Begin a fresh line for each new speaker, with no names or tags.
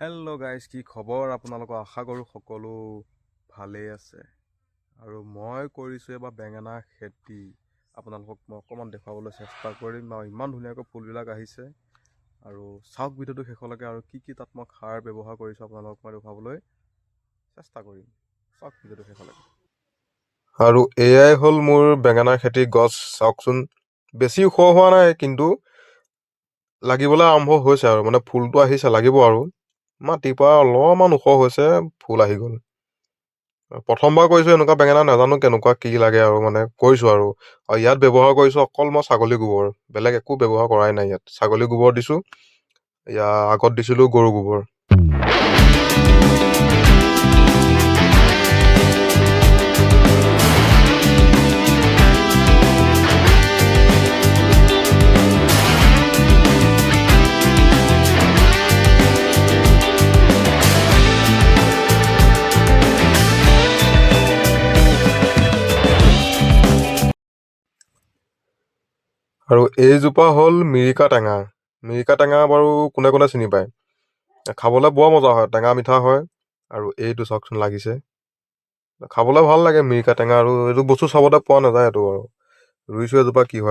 Hello guys কি খবৰ? আপোনালোকৰ আশা কৰোঁ সকলো ভালেই আছে। আৰু মই কৰিছোঁ এবাৰ বেঙেনা খেতি। আপোনালোকক মই অকণমান দেখুৱাবলৈ চেষ্টা কৰিম। আৰু ইমান ধুনীয়াকৈ ফুলবিলাক আহিছে। আৰু চাওক ভিডিঅ'টো শেষলৈকে। আৰু কি কি তাত মই সাৰ ব্যৱহাৰ কৰিছোঁ আপোনালোকক মই দেখুৱাবলৈ চেষ্টা কৰিম। চাওক ভিডিঅ'টো শেষলৈকে। আৰু এয়াই হ'ল মোৰ বেঙেনাৰ খেতি গছ চাওকচোন। বেছি ওখ হোৱা নাই কিন্তু লাগিবলৈ আৰম্ভ হৈছে আৰু। মানে ফুলটো আহিছে লাগিব আৰু। মাটিৰ পৰা অলপমান ওখ হৈছে ফুল আহি গ'ল। প্ৰথমবাৰ কৰিছোঁ এনেকুৱা বেঙেনা নাজানো কেনেকুৱা কি লাগে আৰু মানে কৰিছোঁ আৰু। আৰু ইয়াত ব্যৱহাৰ কৰিছোঁ অকল মই ছাগলী গোবৰ বেলেগ একো ব্যৱহাৰ কৰাই নাই ইয়াত। ছাগলী গোবৰ দিছোঁ ইয়াৰ আগত দিছিলোঁ গৰু গোবৰ। আৰু এইজোপা হ'ল মিৰিকা টেঙা। মিৰিকা টেঙা বাৰু কোনে কোনে চিনি পায়? খাবলৈ বৰ মজা হয় টেঙা মিঠা হয়। আৰু এইটো চাওকচোন লাগিছে। খাবলৈ ভাল লাগে মিৰিকা টেঙা আৰু এইটো বস্তু চবতে পোৱা নাযায় এইটো আৰু ৰুইছোঁ এজোপা কি হয়।